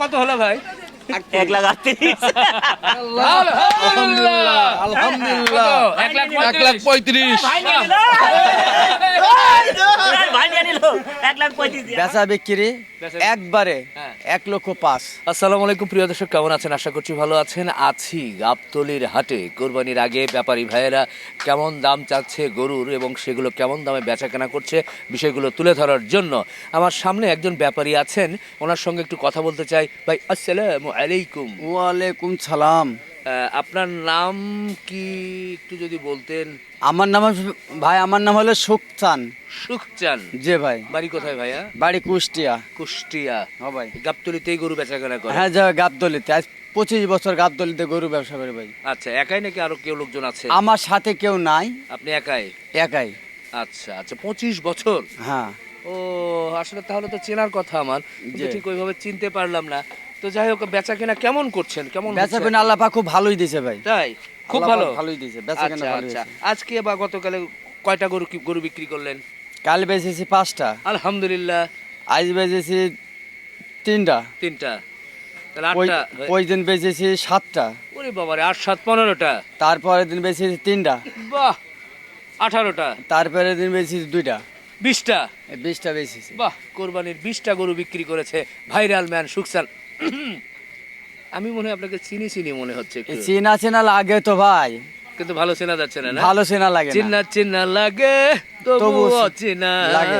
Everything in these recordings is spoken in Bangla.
কত হলো ভাই? এক লাখ আটত্রিশ। আলহামদুলিল্লাহ। লাখ পঁয়ত্রিশ। বেচা বিক্রি একবারে হ্যাঁ। লক্ষ পাঁচ। আসসালামু আলাইকুম প্রিয় দর্শক কেমন আছেন? আশা করছি ভালো আছেন। আছি গাবতলির হাটে। কোরবানির আগে ব্যাপারী ভাইয়েরা কেমন দাম চাচ্ছে গরুর এবং সেগুলো কেমন দামে বেচা কেনা করছে বিষয়গুলো তুলে ধরার জন্য। আমার সামনে একজন ব্যাপারী আছেন। ওনার সঙ্গে একটু কথা বলতে চাই। ভাই আসসালামু আলাইকুম। ওয়ালাইকুম সালাম। আপনার নাম কি একটু যদি বলতেন? আমার নাম ভাই আমার নাম হলো সুখচান। সুখচান? যে ভাই। বাড়ি কোথায় ভাইয়া? বাড়ি কুষ্টিয়া। কুষ্টিয়া। হ্যাঁ ভাই। গাবতলিতেই গরু বেচা কেনা করে? হ্যাঁ যা আজ পঁচিশ বছর গাবদলিতে গরু ব্যবসা করে ভাই। আচ্ছা একাই নাকি আরও কেউ লোকজন আছে? আমার সাথে কেউ নাই। আপনি একাই? একাই। আচ্ছা আচ্ছা পঁচিশ বছর? হ্যাঁ। ও আসলে তাহলে তো চেনার কথা আমার। ঠিক ওইভাবে চিনতে পারলাম না। তো যাই হোক বেচা কেনা কেমন করছেন? কেমন বেচা কেনা আল্লাহ পাক খুব ভালোই দিছে ভাই। তাই? খুব ভালো? ভালোই দিছে বেচা কেনা আচ্ছা ভালোই আচ্ছা। আজকে বা গতকালে কয়টা গরু গরু বিক্রি করলেন? কাল বেচেছি পাঁচটা। আলহামদুলিল্লাহ। আজ বেচেছি তিনটা। তিনটা। তাহলে ওই- আটটা ওই দিন বেচেছি সাতটা। ওরে বাবারে আট সাত পনেরোটা? তারপরের দিন বেচেছি তিনটা। বাহ! আঠারোটা? তারপরের দিন বেচেছি দুইটা। বিশটা? বিশটা বেচেছি। বাহ! কোরবানির বিশটা গরু বিক্রি করেছে ভাইরাল ম্যান সুকসান। আমি মনে হয় আপনাকে চিনি চিনি মনে হচ্ছে চেনা চেনা লাগে তো ভাই। কিন্তু ভালো চেনা যাচ্ছে না না? ভালো চেনা লাগে না। চিন্না চিন্না লাগে তবু অচেনা লাগে।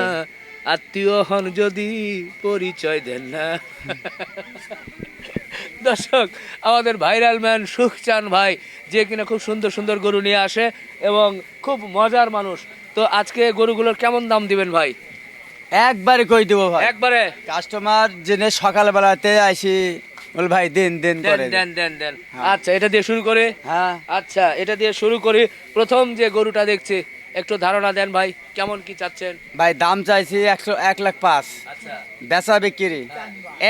আত্মীয় হন যদি পরিচয় দেন না। দর্শক আমাদের ভাইরাল ম্যান সুখচান ভাই যে কিনা খুব সুন্দর সুন্দর গরু নিয়ে আসে এবং খুব মজার মানুষ। তো আজকে গরুগুলোর কেমন দাম দিবেন ভাই? একবারে কই দেবো ভাই? একবারে। কাস্টমার জেনে সকালবেলাতে আসি বল ভাই দিন দিন করে দেন দেন। দেন আচ্ছা এটা দিয়ে শুরু করে? হ্যাঁ। আচ্ছা এটা দিয়ে শুরু করি। প্রথম যে গরুটা দেখছি একটু ধারণা দেন ভাই কেমন কি চাচ্ছেন? ভাই দাম চাইছি একশো এক লাখ পাঁচ। আচ্ছা। বেচা বিক্রি।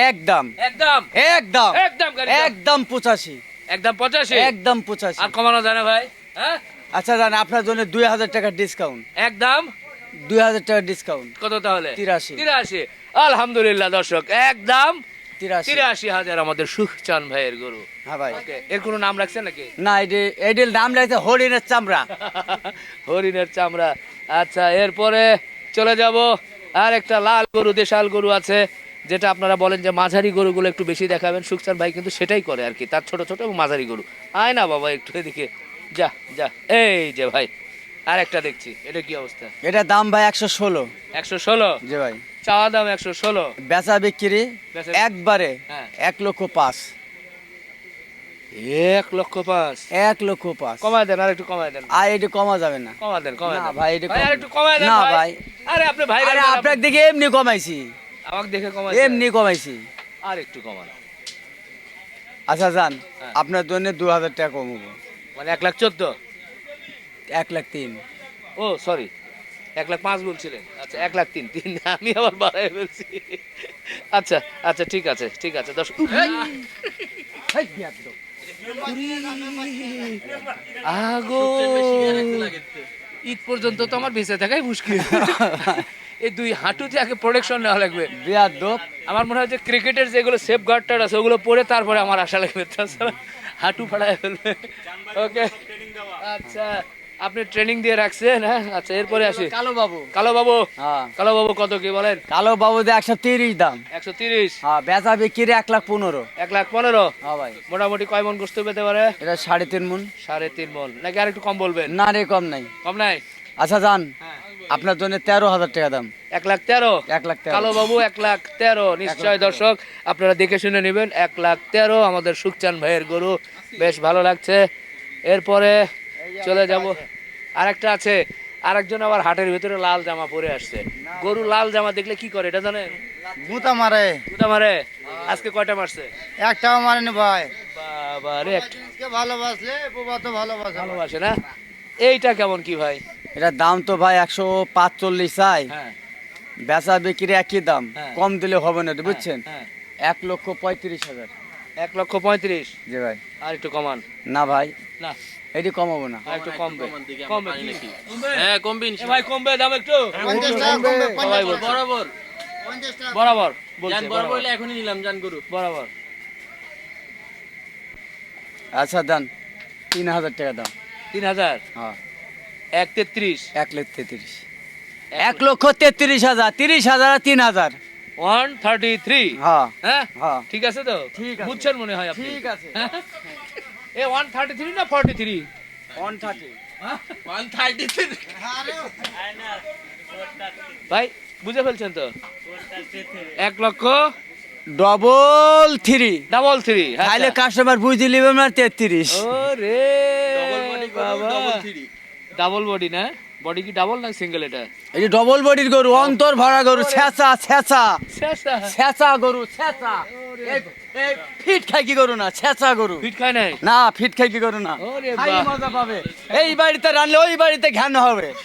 একদম। একদম। একদম। একদম একদম পঁচাশি। একদম পঁচাশি? একদম পঁচাশি। আর কমানো যায় না ভাই হ্যাঁ? আচ্ছা জান আপনার জন্য দুই হাজার টাকা ডিসকাউন্ট একদম। দুই হাজার টাকা ডিসকাউন্ট কত তাহলে? তিরাশি। তিরাশি। আলহামদুলিল্লাহ দর্শক একদম তিরাশি। হাজার আমাদের সুখচান ভাইয়ের গরু। হ্যাঁ ভাই। এর কোনো নাম রাখছেন নাকি? না এটি এটির দাম লাগছে হরিণের চামড়া। হরিণের চামড়া। আচ্ছা এরপরে চলে যাব। আর একটা লাল গরু দেশাল গরু আছে যেটা আপনারা বলেন যে মাঝারি গরুগুলো একটু বেশি দেখাবেন। সুখচান ভাই কিন্তু সেটাই করে আর কি তার ছোট ছোট এবং মাঝারি গরু। আয় না বাবা একটু এদিকে। যা যা এই যে ভাই। আর একটা দেখছি এটা কি অবস্থা? এটার দাম ভাই একশো ষোলো। একশো ষোলো? জি ভাই। চাওয়া দাম একশো ষোলো। বেচা বিক্রি একবারে হ্যাঁ। এক লক্ষ পাঁচ। এক লক্ষ পাঁচ। এক লক্ষ পাঁচ। কমায় দেন আর একটু কমায় দেন। আর এটি কমা যাবে না। কমা দেন কমায় না দেন। ভাই, এটা আর একটু কমায় দেন না ভাই। আরে আপনি ভাই আরে আপনার দিকে এমনি কমাইছি। আমাকে দেখে কমায় এমনি কমাইছি। আর একটু কমান। আচ্ছা যান। হ্যাঁ। আপনার জন্য দু হাজার টাকা কমবো। মানে এক লাখ চোদ্দ। এক লাখ তিন। ও সরি এক লাখ পাঁচ বলছিলেন। আচ্ছা এক লাখ তিন। তিন আমি আবার বাড়াই ফেলছি। আচ্ছা আচ্ছা ঠিক আছে ঠিক আছে দশ আগো! ঈদ পর্যন্ত তো আমার বেঁচে থাকাই মুশকিল। এই দুই হাঁটুতে আগে প্রোটেকশন নেওয়া লাগবে। আমার মনে হয় যে ক্রিকেটের যেগুলো সেফ গার্ডটার আছে ওগুলো পরে তারপরে আমার আশা লাগবে। তাছাড়া হাঁটু ফাড়ায় ফেলবে। ওকে আচ্ছা। আপনি ট্রেনিং দিয়ে রাখছেন হ্যাঁ? আচ্ছা এরপরে আসি। কালো বাবু কালো বাবু হ্যাঁ। কালো বাবু কত কি বলেন? কালো বাবু যে একশো তিরিশ দাম। একশো তিরিশ? হ্যাঁ বেচা বিক্রি এক লাখ পনেরো। এক লাখ পনেরো? হ্যাঁ ভাই। মোটামুটি কয় মন গোস্ত পেতে পারে? এটা সাড়ে তিন মন। সাড়ে তিন মন। নাকি আর একটু কম বলবেন? না রে কম নাই। কম নাই? আচ্ছা যান। আপনার জন্য তেরো হাজার টাকা দাম। এক লাখ তেরো? এক লাখ কালো বাবু এক লাখ তেরো। নিশ্চয় দর্শক আপনারা দেখে শুনে নেবেন এক লাখ তেরো আমাদের সুখচান ভাইয়ের গরু। বেশ ভালো লাগছে। এরপরে চলে যাব। আরেকটা আছে। আরেকজন আবার হাটের ভিতরে লাল জামা পরে আসছে। গরু লাল জামা দেখলে কি করে এটা জানেন? গুতা মারে। কোথা মারে? আজকে কয়টা মারছে? একটাও মারেনি ভাই। বাবা রে একটা ভালোবাসলে বাবা তো ভালোবাসে ভালোবাসে না? এইটা কেমন কি ভাই? এটার দাম তো ভাই একশো পাঁচচল্লিশ চাই। হ্যাঁ। বেচা বিক্রি একই দাম। হ্যাঁ। কম দিলে হবে না তো বুঝছেন? হ্যাঁ। এক লক্ষ পঁয়ত্রিশ হাজার। এক লক্ষ পঁয়ত্রিশ। জি ভাই। আর একটু কমান। না ভাই না। এটি কমাবো না। আর একটু কমবে। কমবে হ্যাঁ কমবে ভাই কমবে দাম একটু। বরাবর। বরাবর বলছে বরাবর বরাবর। হলে এখনই নিলাম জান গরু। বরাবর। আচ্ছা দেন। তিন হাজার টাকা দাও তিন হাজার? হ্যাঁ। এক তেত্রিশ। এক লক্ষ তেত্রিশ। এক লক্ষ তেত্রিশ হাজার তিরিশ হাজার তিন হাজার। ওয়ান থার্টি থ্রি হ্যাঁ। হ্যাঁ? হ্যাঁ। ঠিক আছে তো? ঠিক বুঝছেন মনে হয় আপনি? ঠিক আছে। এ ওয়ান থার্টি থ্রি না forty three one thirty one thirty three ভাই বুঝে ফেলছেন তো? এক লক্ষ? ডবল থ্রি ডাবল থ্রি তাহলে কাস্টমার বুঝে নেবে না তেত্রিশ। ও রে বাবা। ডবল থ্রি ডাবল বডি না? বডি কি ডাবল না সিঙ্গেল এটা? এই যে ডবল বডির গরু অন্তর ভরা গরু ছেঁচা শেষটা ছেঁচা? গরু এই- এই ফিট খাই কি গরু না? ছেঁচা গরু। ফিট খায় নাই? না ফিট খাই কি গরু না? খাই মজা পাবে। এই বাড়িতে রানলে ওই বাড়িতে ঘ্যান হবে।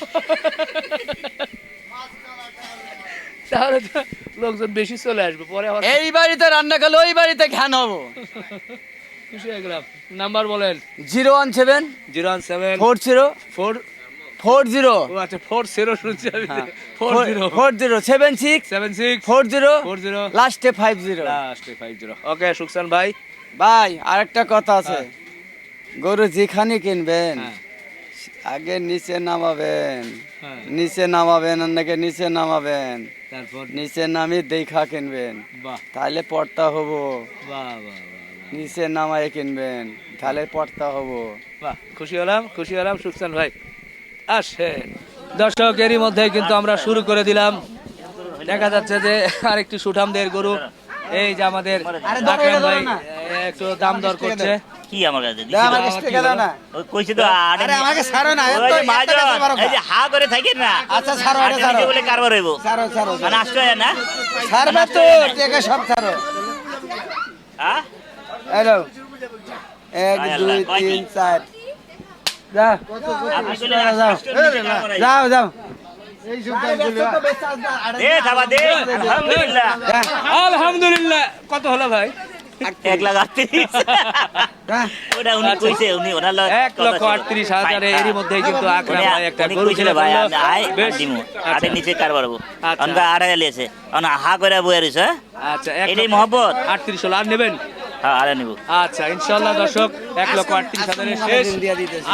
তাহলে তো লোকজন বেশি চলে আসবে পরে এই বাড়িতে রান্না করলে ওই বাড়িতে ঘ্যান হব। খুশি হয়ে গেলাম। নাম্বার বলেন। Zero one seven zero one seven four zero four four zero. ও আচ্ছা ফোর জিরো শুনছি আমি। Four zero four zero seven six seven six four zero four zero লাস্টে five zero last five zero okay সুকসান ভাই। ভাই আরেকটা কথা আছে। গরু যেখানে কিনবেন হ্যাঁ। আগে নিচে নামাবেন। হ্যাঁ। নিচে নামাবেন অন্যকে নিচে নামাবেন। তারপর? নিচে নামিয়ে দেখা কিনবেন। তাহলে পড়তা হব। নিচে নামায় কিনবেন তাহলে পড়তা হব। খুশি হলাম খুশি হলাম সুকসান ভাই। আসে। দর্শক এরই মধ্যে কিন্তু আমরা শুরু করে দিলাম। দেখা যাচ্ছে যে আরেকটি সুঠামদের গরু এই যে আমাদের আকরাম ভাই একটু দাম দর করছে। কি আমার কাছে? না। তো আরে আমাকে ছাড়ো না। এই যে হা করে থাকেন না। আচ্ছা, ছাড়ো, এটা ছাড়ো। বলে কারবার হইব। ছাড়ো ছাড়ো মানে আসতে না? ছাড়বে তো টাকা সব ছাড়ো। হ্যাঁ? হ্যালো। এক দুই তিন চার। যাও। নিচে কারবার হইব। যাও আলহামদুলিল্লাহ। আলহামদুলিল্লাহ। কত হলো ভাই? এক লাখ আটত্রিশ। ওটা উনি আচ্ছা। কইছে উনি ওনার এক লক্ষ আটত্রিশ হাজারে এরই মধ্যে কিন্তু আকরাম ভাই একটা গরু কইছিল ভাই ফেলল। আমি আয় বেশ। দিমু। আচ্ছা। আটে নিচে কারবার হব আচ্ছা। অনকা আড়াই লিয়েছে। অন হা করে রইছে আচ্ছা এটাই মহব্বত। আটত্রিশ হলো আর নেবেন? হ্যাঁ নিব। আচ্ছা ইনশাল্লাহ দর্শক এক লক্ষ আটত্রিশ হাজারের শেষ।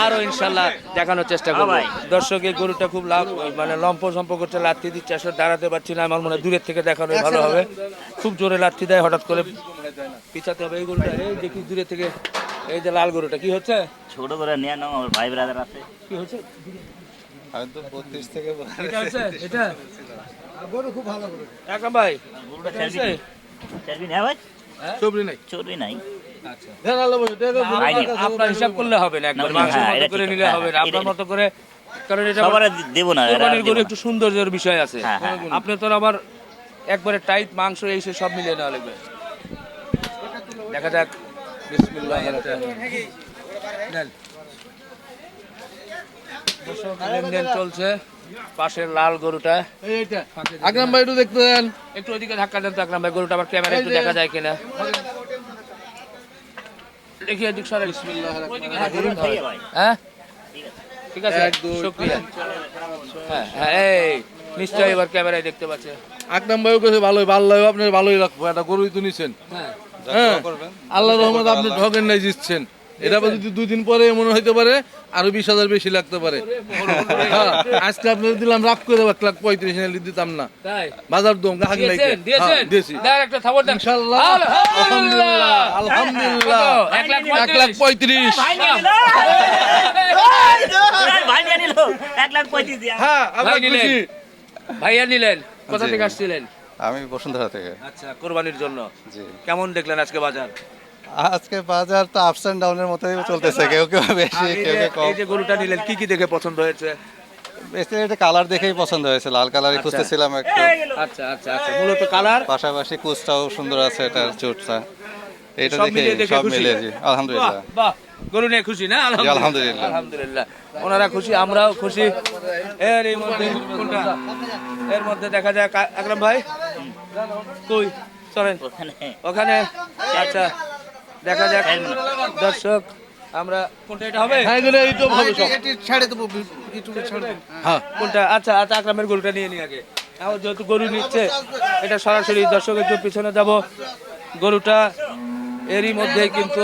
আরও ইনশাল্লাহ দেখানোর চেষ্টা করব। ভাই। দর্শক এই গরুটা খুব লাভ মানে লম্প সম্প করছে লাথি দিচ্ছে আসলে দাঁড়াতে পারছি না আমার মনে হয় দূরের থেকে দেখানোই ভালো হবে। খুব জোরে লাথি দেয় হঠাৎ করে পিছাতে হবে এই গরুটা। এই দেখি দূরে থেকে এই যে লাল গরুটা কি হচ্ছে? ছোট করে নিয়ে নাও আমার ভাই ব্রাদার আছে। কি হচ্ছে? আমি তো বত্রিশ থেকে এটা হচ্ছে এটা? গরু খুব ভালো গরু। একদম ভাই গরুটা এটা চর্বি হচ্ছে? চর্বি নেই? চবরি নাই। চর্বি নাই আচ্ছা ভাই নেই। আপনার হিসাব করলে হবে না একবার না, মাংসের হ্যাঁ, মতো করে নিলে হ্যাঁ, হবে না হ্যাঁ, আপনার মতো করে কারণ এটা সবার দেব না কোরবানির গরু একটু সৌন্দর্যের বিষয় আছে। হ্যাঁ, হ্যাঁ। আপনি তো আবার একবারে টাইট মাংস এই সে সব মিলিয়ে নেওয়া লাগবে। দেখা যাক। বিসমিল্লাহ। দর্শক, লেনদেন চলছে। পাশের লাল গরুটা। আকরাম ভাই একটু দেখতে দেন একটু ওইদিকে ধাক্কা দেন তো আকরাম ভাই গরুটা আবার ক্যামেরা একটু দেখা যায় কিনা। দেখি এদিক সরে। হ্যাঁ? ঠিক আছে শুক্রিয়া। হ্যাঁ হ্যাঁ এই নিশ্চয়ই এবার ক্যামেরায় দেখতে পাচ্ছে। আকরাম ভাইও কাছে ভালোই ভালো লাগবে আপনার ভালোই রাখব একটা গরুই তো নিছেন। হ্যাঁ। হ্যাঁ আল্লাহ রহমত আপনি ঠকেন নাই জিতছেন। এটা যদি দুই দিন পরে মনে হইতে পারে আরও বিশ হাজার বেশি লাগতে পারে। হ্যাঁ, আজকে আপনার দিলাম রাখ করে দেবো এক লাখ পঁয়ত্রিশ হাজার দিতাম না। বাজার দম দিয়েছেন দিয়েছেন? দিয়েছি। আলহামদুলিল্লাহ আলহামদুলিল্লাহ। এক লাখ পঁয়ত্রিশ। হ্যাঁ। ভাইয়া নিলেন। কোথা জি। থেকে আসছিলেন? আমি বসুন্ধরা থেকে। আচ্ছা কোরবানির জন্য। কেমন দেখলেন আজকে বাজার? আজকে বাজার তো আপস এন্ড ডাউনের মতোই চলতেছে কেউ কেউ বেশি এই কেউ যে- কেউ কম। এই যে গরুটা নিলেন কি কি দেখে পছন্দ হয়েছে? বেশি এটা কালার দেখেই পছন্দ হয়েছে লাল কালারই আচ্ছা। খুঁজতেছিলাম একটু। আচ্ছা আচ্ছা আচ্ছা মূলত কালার পাশাপাশি কুচটাও সুন্দর আছে এটার চুটটা এটা দেখে সব? মিলে জি আলহামদুলিল্লাহ। বাহ, গরু নিয়ে খুশি না? আলহামদুলিল্লাহ। আলহামদুলিল্লাহ। ওনারা খুশি আমরাও খুশি। এর এই মধ্যে কোনটা? এর মধ্যে দেখা যায় আকরাম ভাই? কই? চলেন। ওখানে। ওখানে। আচ্ছা। দেখা যাক। দর্শক আমরা কোনটা এটা হবে? হ্যাঁ এগুলো এই তো ভালো সব। হ্যাঁ। কোনটা? আচ্ছা আচ্ছা আকরামের গরুটা নিয়ে নি আগে। এখন যেহেতু গরু নিচ্ছে এটা সরাসরি দর্শকের একটু পিছনে যাব। গরুটা এরই মধ্যে কিন্তু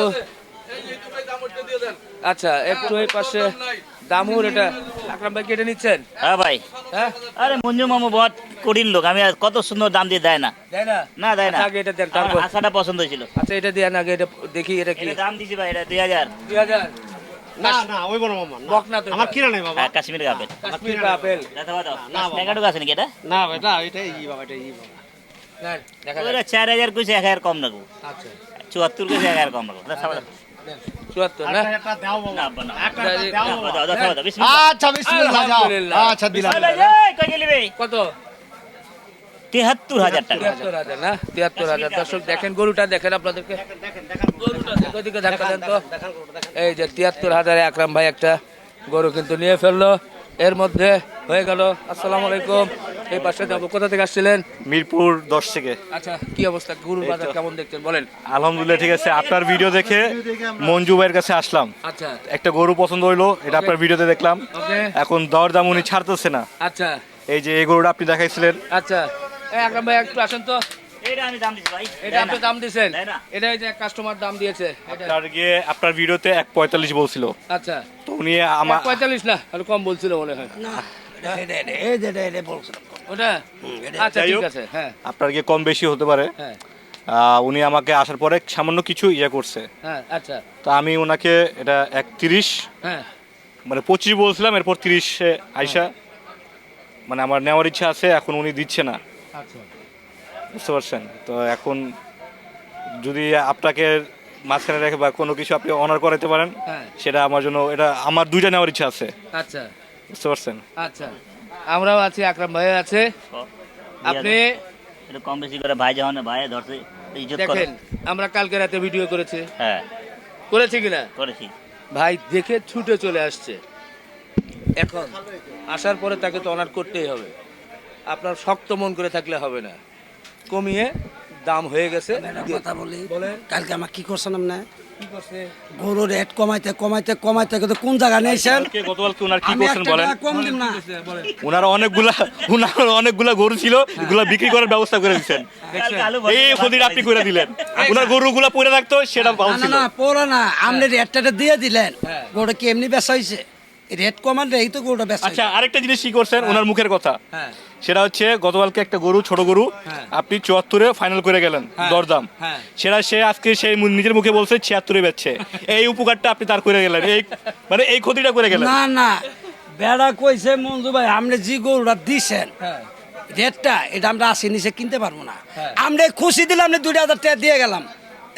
আচ্ছা একটু এই পাশে দামুর এটা আকরাম ভাই কেটে নিচ্ছেন? হ্যাঁ ভাই। হ্যাঁ? আরে মঞ্জু মামু বহুত কঠিন লোক আমি আর কত সুন্দর দাম দিয়ে দেয় না। দেয় না? না দেয় না। আচ্ছা, আগে এটা দেন তারপর। আশাটা পছন্দ হয়েছিল। আচ্ছা এটা দিয়ে আগে এটা দেখি এটা কি? দাম দিছি ভাই এটা দুই হাজার। দুই হাজার? না না ওই বড় মামা না। তো আমার এটা। নাই বাবা। কাশ্মীর আপেল কাশ্মীর আপেল দেখা দাও টাকাটুকু আছে নাকি এটা? না ভাই না এটা ই বাবা এটা ই বাবা। নেন, দেখা ওরা যাক। চার হাজার কইছে এক হাজার কম আচ্ছা। চুয়াত্তর কইছে এক হাজার কম দাও। চুয়াত্তর না। আচ্ছা বিসমিল্লাহ আচ্ছা দিলাম? কত? হাজার টাকা। তিয়াত্তর হাজার না? তিয়াত্তর হাজার। দর্শক দেখেন গরুটা দেখেন আপনাদেরকে। গরুটা ধাক্কা দেন তো। এই যে তিয়াত্তর হাজারে আকরাম ভাই একটা গরু কিন্তু নিয়ে ফেলল। এর মধ্যে হয়ে গেল। আসসালামু আলাইকুম। এই পাশে যাব কোথা থেকে আসছিলেন? মিরপুর দশ থেকে। আচ্ছা কি অবস্থা? গরুর বাজার কেমন দেখছেন? বলেন। আলহামদুলিল্লাহ ঠিক আছে। আপনার ভিডিও দেখে মঞ্জু ভাইয়ের কাছে আসলাম। আচ্ছা। একটা গরু পছন্দ হইল এটা আপনার ভিডিওতে দেখলাম। এখন দর দাম উনি ছাড়তেছে না। আচ্ছা। এই যে এই গরুটা আপনি দেখাইছিলেন। আচ্ছা। এই আকরাম ভাই একটু আসেন তো। এটা আমি দাম দিছি ভাই। এটা দেয় আপনি না। দাম দিয়েছেন দেয় না। এটা এই যে কাস্টমার দাম দিয়েছে। আপনার গিয়ে আপনার ভিডিওতে এক পঁয়তাল্লিশ বলছিল। আচ্ছা। তো উনি আমার পঁয়তাল্লিশ না কম বলছিল মনে হয়। ওটা? আচ্ছা ঠিক আছে হ্যাঁ। আপনার গিয়ে কম বেশি হতে পারে। হ্যাঁ। উনি আমাকে আসার পরে সামান্য কিছু ইয়ে করছে। হ্যাঁ আচ্ছা। তো আমি ওনাকে এটা এক তিরিশ হ্যাঁ। মানে পঁচিশ বলছিলাম এরপর তিরিশে আইসা মানে আমার নেওয়ার ইচ্ছা আছে এখন উনি দিচ্ছে না। আচ্ছা। বুঝতে পারছেন? তো এখন যদি আপনাকে মাঝখানে রেখে বা কোনো কিছু আপনি অনার করাতে পারেন হ্যাঁ। সেটা আমার জন্য এটা আমার দুইটা নেওয়ার ইচ্ছা আছে। আচ্ছা। বুঝতে পারছেন? আচ্ছা। আমরাও আছি আকরাম ভাই আছে। আপনি? একটু কম বেশি করে ভাই যখন ভাই ধরছে দেখেন আমরা কালকে রাতে ভিডিও করেছি। হ্যাঁ। করেছি কিনা? করেছি। ভাই দেখে ছুটে চলে আসছে। এখন আসার পরে তাকে তো অনার করতেই হবে। আপনার শক্ত মন করে থাকলে হবে না। কমিয়ে দাম হয়ে গেছে। কথা বলি। বলেন। কালকে আমার কি করছেন আপনি? গরু রেট কমাইতে কমাইতে কমাইতে কিন্তু কোন জায়গা গতকালকে ওনার কি করছেন বলেন? কম দিম না। ওনার অনেকগুলা ওনার অনেকগুলা গরু ছিল এগুলা বিক্রি করার ব্যবস্থা করে দিচ্ছেন। এই ক্ষতিটা আপনি করে দিলেন। ওনার গরুগুলা পড়ে রাখতো সেটা ভালো না না পড়ো না। আপনি রেটটা দিয়ে দিলেন। হ্যাঁ। গরুটা কি এমনি বেচা হয়েছে রেট কমান এই তো গরুটা বেচা আচ্ছা আরেকটা জিনিস কি করছেন? ওনার মুখের কথা। হ্যাঁ। সেটা হচ্ছে গতকালকে একটা গরু ছোট গরু হ্যাঁ। আপনি চুয়াত্তরে ফাইনাল করে গেলেন হ্যাঁ। দরদাম। হ্যাঁ। সেটা সে আজকে সেই নিজের মুখে বলছে ছিয়াত্তরে বেচছে। এই উপকারটা আপনি তার করে গেলেন এই মানে এই ক্ষতিটা করে গেলেন। না না বেড়া কইছে মঞ্জু ভাই আপনি যে গরুটা দিছেন রেটটা এটা আমরা আশি নিচে কিনতে পারব না। আমরা খুশি দিলাম আপনি দুই হাজার টাকা দিয়ে গেলাম।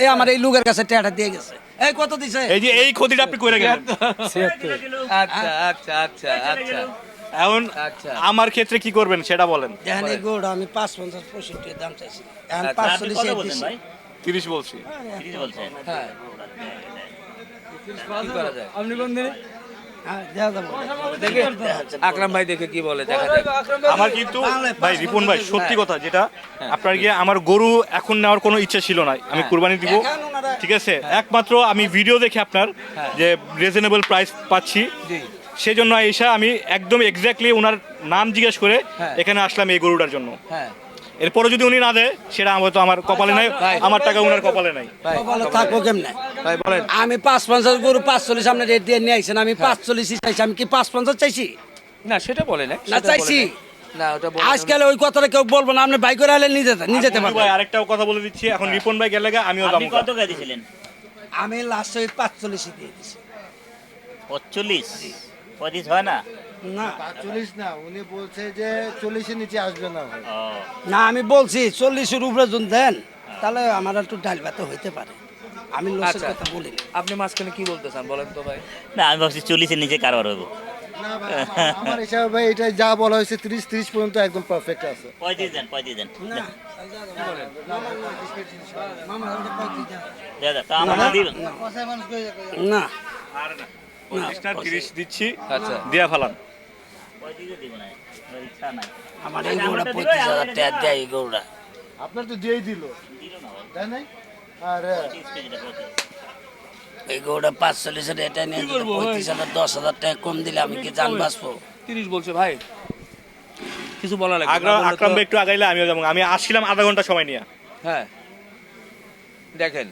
এই আমার এই লোকের কাছে টাকাটা দিয়ে গেছে। এই কত দিছে? এই যে এই ক্ষতিটা আপনি করে গেলেন। আচ্ছা আচ্ছা আচ্ছা আচ্ছা। এখন আচ্ছা। আমার ক্ষেত্রে কি করবেন সেটা বলেন। দেখেন এই গরুটা আমি পাঁচ পঞ্চাশ পঁয়ষট্টি দাম চাইছি। এখন আচ্ছা, আপনি তিরিশ বলছি। হ্যাঁ। হ্যাঁ, দেওয়া যাবে। দেখে আকরাম ভাই দেখে কি বলে দেখা যাক। আমার কিন্তু ভাই রিপন ভাই সত্যি কথা যেটা আপনার গিয়ে আমার গরু এখন নেওয়ার কোনো ইচ্ছা ছিল না। আমি কুরবানি দিব। ঠিক আছে? একমাত্র আমি ভিডিও দেখে আপনার যে রিজনেবল প্রাইস পাচ্ছি। সেই জন্য এসে আমি একদম এক্স্যাক্টলি ওনার নাম জিজ্ঞেস করে হ্যাঁ। এখানে আসলাম এই গরুটার জন্য। হ্যাঁ। এরপরে যদি উনি না দেয় সেটা আমার তো আমার কপালে নাই আমার টাকা ওনার কপালে নাই। থাকব কেমনে? আমি পাঁচ পঞ্চাশ গরু পাঁচ চল্লিশ আপনি রেট দিয়ে নিয়ে আইছেন আমি পাঁচ চল্লিশ চাইছি আমি কি পাঁচ পঞ্চাশ চাইছি? না সেটা বলে না না, চাইছি। আজকাল ওই কথাটা কেউ বলব না আপনি বাইক করে আলে নিয়ে যেতে নিয়ে যেতে পারবেন। ভাই আরেকটাও কথা বলে দিচ্ছি এখন রিপন ভাই গেলে আমিও আপনি কত করে দিয়েছিলেন আমি লাস্ট ওই পাঁচ চল্লিশই দিয়ে দিছি। পঁচল্লিশ? পঁচিশ হয় না? না। চল্লিশ না উনি বলছে যে চল্লিশের নিচে আসবে না না আমি বলছি চল্লিশের উপরে যদি দেন তাহলে আমার একটু ডাল ভাতে হইতে পারে। আমি লসের আচ্ছা। কথা বলি আপনি মাঝখানে কি বলতে চান বলেন তো ভাই? না আমি ভাবছি চল্লিশের নিচে কারবার হইব। আমার- হিসাবে ভাই এটা যা বলা হয়েছে তিরিশ তিরিশ পর্যন্ত একদম পারফেক্ট আছে। পঁয়ত্রিশ দেন পঁয়ত্রিশ দেন। না। দিবেন তিরিশ দিচ্ছি। আচ্ছা। দিয়া ফেলান। পঁয়ত্রিশে দিব না আমার ইচ্ছা নাই আমার এই গরুটা পঁয়ত্রিশ হাজার টাকা দেয় এই গরুটা। আপনার তো দিয়েই দিল। দিল না ভাই তাই নাই? আর। পঁচিশ পঁচিশ এই গরুটা পাঁচ চল্লিশের এটা নিয়ে পঁয়ত্রিশ হাজার দশ হাজার টাকা কম দিলে আমি কি জান বাঁচবো? তিরিশ বলছে ভাই। কিছু বলা লাগবে আকরাম ভাই একটু আগাইলে আমিও যাব। আমি আসছিলাম আধা ঘণ্টা সময় নিয়ে। হ্যাঁ। দেখেন।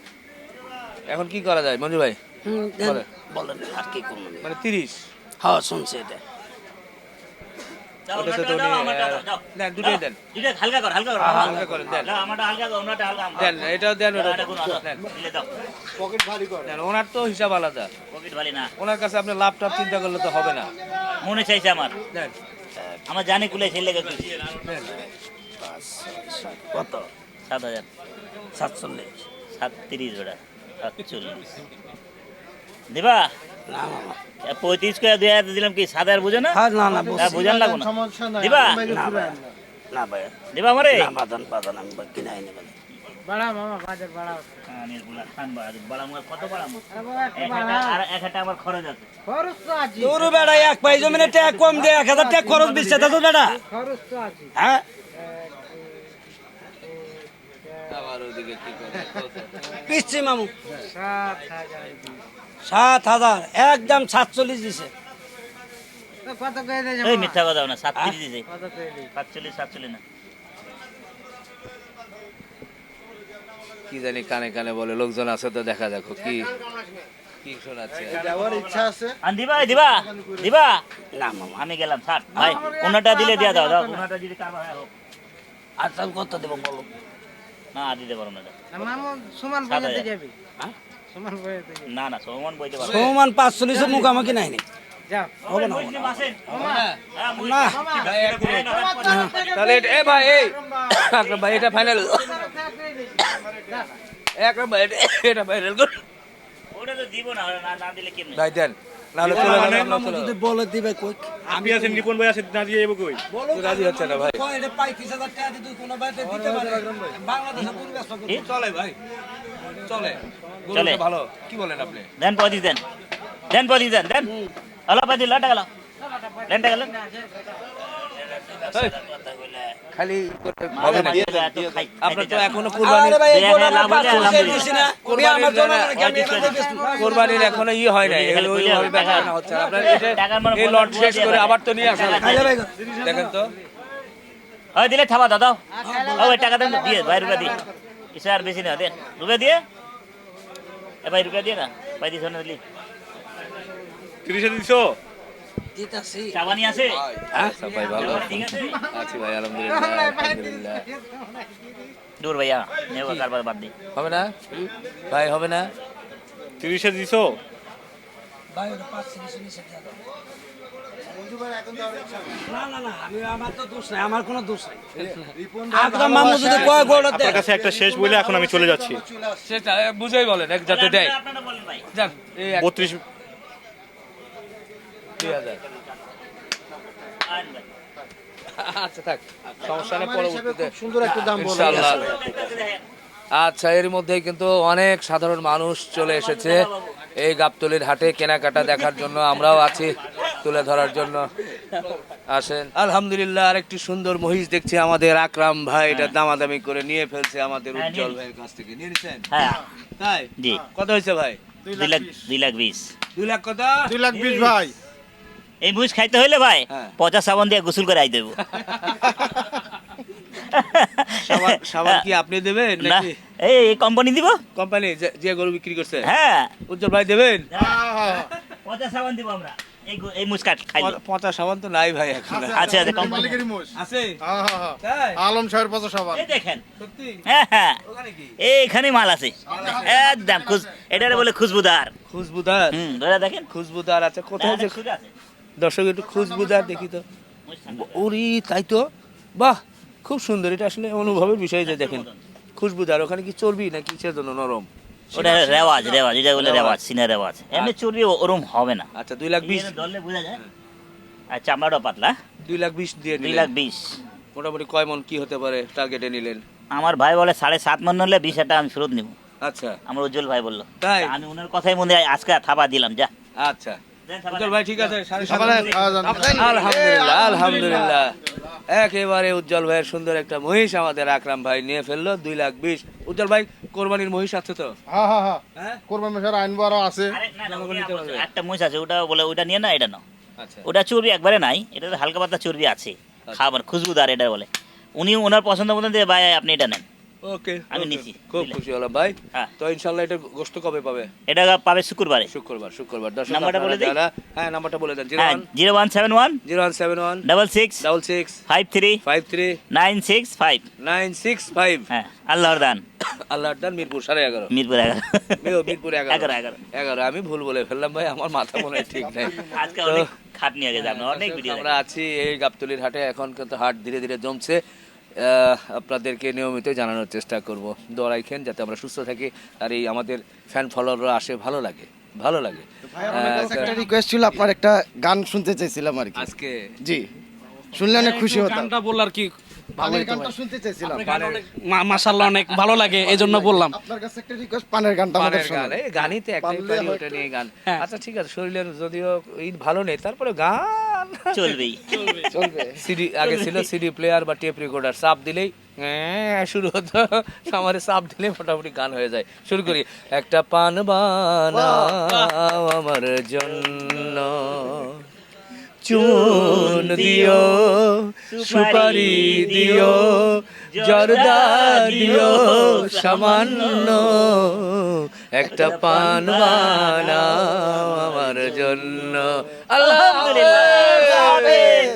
এখন কি করা যায়? মঞ্জু ভাই। বলেন। আর কি করবেন মানে তিরিশ? হ্যাঁ শুনছি এটা। কোনো ওনার তো হিসাব আলাদা। ওনার কাছে আপনি লাভ টাভ চিন্তা করলে তো হবে না। মনে চাইছে আমার। আমার জানি কুলে ছেলে। কত? সাত হাজার। সাতচল্লিশ। সাতত্রিশ ওটা সাতচল্লিশ। দিবা না মামা পঁয়ত্রিশ করে দুই হাজার দিলাম কি সাত হাজার বুঝো না হ্যাঁ না না হ্যাঁ, লাগবো না দিবা না ভাই দিবা আমারে বাদান বাদান আমি কিনাই হ্যাঁ, খান বাড়া, কত এক আর এক হাজার আমার খরচ আছে তোর বেড়া এক পাই জমিনে টাকা কম দে এক হাজার টাকা খরচ দিচ্ছে তা তো বেড়া হ্যাঁ আবার ওদিকে কি করে? পিসছি মামু। সাত হাজার একদম সাতচল্লিশ দিছে। এই মিথ্যা কথা না সাতত্রিশ দিছে। সাতচল্লিশ সাতচল্লিশ না। কি জানি কানে কানে বলে লোকজন আছে তো দেখা দেখো কি কি শোনাচ্ছে। যাওয়ার ইচ্ছা আছে। দিবা দিবা দিবা। না মামা। আমি গেলাম ষাট ভাই ওনাটা দিলে দিয়া দাও দাও। ওনাটা যদি কারবার হয়? আর তাহলে কত দেবো বলো? না দিতে পারো না। সমান সাত হাজার। হ্যাঁ? না না সমান বইতে পাঁচচল্লিশের মুখামাখি নাই নি তাহলে এ ভাই আকরাম ভাই এটা ফাইনাল আকরাম ভাই এটা- এটা ফাইনাল কর। ওটা তো দিব না না না দিলে কেমনে? ভাই দেন। নাহলে চলে যাবে আমরা চলে যদি। বলে দিবে কই আপনি আছেন নিপুণ ভাই আছেন না দিয়ে কই রাজি হচ্ছে না ভাই কয় এটা পঁয়ত্রিশ হাজার টাকা দিতে কোনো বাইরে দিতে পারে বাংলাদেশে পুরো ব্যস্ত করে। চলে ভাই চলে চলে। ভালো কি বলেন আপনি দেন পঁচিশ দেন দেন পঁচিশ দেন দেন পঁচিশ লটা গেল লেনটা গেল খালি করে হবে না আপনার তো এখনও কুরবানি আরে ভাই, এই দুই গোটা হাজার লাভ হলে পাঁচশো আলহামদুলিল্লাহ। দিছি না। আমি আমার জন্য কোরবানির নাকি আমি এবার বেচবো। কোরবানির এখনও ই হয় নাই। খালি ওই- বুঝে ওইভাবে টাকা- হচ্ছে। আপনার এই যে টাকার এই বললাম লট শেষ করে আবার তো নিয়ে আসা টাকা আরে ভাই, দেখেন তো। ওই দিলে থাবা দাদা ওই টাকা দেন দিয়ে ভাই রুপিয়া দিয়ে কিছু আর বেশি না দেন। রুপিয়া দিয়ে? এ ভাই রুপিয়া দিয়ে না? ভাই দিছ না দিলি। তিরিশে দিছো? দিতাছি। আছে? ভাই ভালো। আছি? ভাই আলহামদুলিল্লাহ আলহামদুলিল্লাহ। দূর ভাইয়া নেব কারবার বাদ দি। হবে না? ভাই হবে না? তিরিশে দিছো? ভাই, ওটা পাঁচশো বেশি নিচে দিয়ে দাও। না, না, না, আমি আমার তো দোষ নাই, আমার কোনো দোষ নাই। আকরাম মামু যদি কয় গোটা দেয়, আপনার কাছে একটা শেষ বলে এখন আমি চলে যাচ্ছি। সেটা বুঝেই বলেন এক যাতে দেয়। বত্রিশ দুই হাজার। আচ্ছা থাক সমস্যা নেই পরবর্তীতে সুন্দর একটা দাম ইনশাআল্লাহ। আচ্ছা এর মধ্যেই কিন্তু অনেক সাধারণ মানুষ চলে এসেছে এই গাবতলির হাটে কেনাকাটা দেখার জন্য। আমরাও আছি তুলে ধরার জন্য। আসেন। আলহামদুলিল্লাহ আরেকটি সুন্দর মহিষ দেখছি আমাদের আকরাম ভাই এটা দামাদামি করে নিয়ে ফেলছে আমাদের হ্যাঁ, উজ্জ্বল ভাইয়ের কাছ থেকে। নিয়ে নিছেন? হ্যাঁ। তাই? জি। কত হয়েছে ভাই? দুই লাখ দুই লাখ বিশ। দুই লাখ কত? দুই লাখ বিশ ভাই। এই মুজ খাইতে হইলে ভাই হ্যাঁ। পচা সাবান দিয়ে গোসল করে আই দেবো। সাবান সাবান কি আপনি দেবেন নাকি? এই কোম্পানি দিব। কোম্পানি যে- গরু বিক্রি করছে? হ্যাঁ। উজ্জ্বল ভাই দেবেন? পচা সাবান দিব আমরা। এই পচা সাবান তো নাই ভাই এখন। আচ্ছা আচ্ছা কোম্পানি আছে? হ্যাঁ হ্যাঁ হ্যাঁ। আলম সাহের পাশে সবার এই দেখেন। সত্যি? হ্যাঁ হ্যাঁ। এইখানে মাল আছে। একদম খুশ এটারে বলে খুশবুদার। খুশবুদার? হুম ধরে দেখেন। খুশবুদার আছে। কোথায় যে আছে। দর্শক একটু খুশবুদার দেখি তো। ওরি তাই তো? বাহ খুব সুন্দর। এটা আসলে অনুভবের বিষয় যে দেখেন। খুশবুদার ওখানে কি চর্বি না কিসের জন্য নরম? ওটা রেওয়াজ রেওয়াজ এটা বলে রেওয়াজ। সিনা রেওয়াজ। এমনি চর্বি ওরম হবে না। আচ্ছা দুই লাখ বিশ। ধরলে বোঝা যায়। আর চামড়াটা পাতলা। দুই লাখ বিশ দিয়ে দুই লাখ বিশ। মোটামুটি কয় মন কি হতে পারে টার্গেটে নিলেন? আমার ভাই বলে সাড়ে সাত মন হলে বিশ হাজার আমি ফেরত নিব। আচ্ছা। আমার উজ্জ্বল ভাই বলল। তাই? আমি ওনার কথাই মনে হয় আজকে থাপা দিলাম যা। আচ্ছা। ভাই ঠিক আছে সাড়ে সাত সকালে মণ। খাওয়া যান। আলহামদুলিল্লাহ আলহামদুলিল্লাহ একেবারে উজ্জ্বল ভাইয়ের সুন্দর একটা মহিষ আমাদের আকরাম ভাই নিয়ে ফেলল দুই লাখ বিশ। উজ্জ্বল ভাই কোরবানির মহিষ আছে তো? হ্যাঁ হ্যাঁ হ্যাঁ। হ্যাঁ? কোরবান আইনবো আরও আছে। না, না। একটা মুছ আছে ওটা বলে ওটা নিয়ে না এটা নাও। আচ্ছা। ওটা চর্বি একবারে নাই এটা হালকা পাতলা চর্বি আছে। খাবার খুশবুদার এটা বলে। উনি ওনার পছন্দ মতন দিয়ে ভাই আপনি এটা নেন। ওকে আমি। নিছি। খুব খুশি হলাম ভাই। হ্যাঁ। তো এটা গোস্ত কবে পাবে? এটা পাবে শুক্রবারে। শুক্রবার শুক্রবার। দর্শক নাম্বারটা বলে? যারা- হ্যাঁ নাম্বারটা বলে দেন। হ্যাঁ হ্যাঁ আল্লাহর দান। আল্লাহ আড্ডান মিরপুর সাড়ে এগারো। মিরপুর এগারো। মিরপুর- এগারো। এগারো, এগারো। এগারো আমি ভুল বলে ফেললাম ভাই আমার মাথা মনে ঠিক নাই। আজকে অনেক খাটনি আগে যাবে অনেক ভিডিও আমরা আছি এই গাবতলির হাটে এখন কিন্তু হাট ধীরে ধীরে জমছে। আপনাদেরকে নিয়মিত জানানোর চেষ্টা করব। দোয়া রাখেন যাতে আমরা সুস্থ থাকি আর এই আমাদের ফ্যান ফলোয়াররা আসে। ভালো লাগে ভালো লাগে। একটা রিকোয়েস্ট ছিল আপনার একটা গান শুনতে চাইছিলাম আর কি। আজকে? জি শুনলে অনেক খুশি হতাম। গানটা বললে আর কি পানের গানটা শুনতে চাইছিলাম। অনেক ভালো লাগে এই জন্য বললাম। আপনার কাছে একটা রিকোয়েস্ট পানের গানটা আমাদের গান। এই গানই তো একটাই পারি ওটা নিয়ে গান। হ্যাঁ। আচ্ছা ঠিক আছে শরীরের যদিও ঈদ ভালো নেই তারপরে গান। চলবেই। চলবে। সিডি আগে ছিল সিডি প্লেয়ার বা টেপ রেকর্ডার চাপ দিলেই হ্যাঁ, শুরু হতো। আমার চাপ দিলে মোটামুটি গান হয়ে যায়। শুরু করি। একটা পান বানাও আমার জন্য। চুন দিও সুপারি দিও জর্দা দিও সামান্য একটা পান বানাও আমার জন্য। আল্লাহ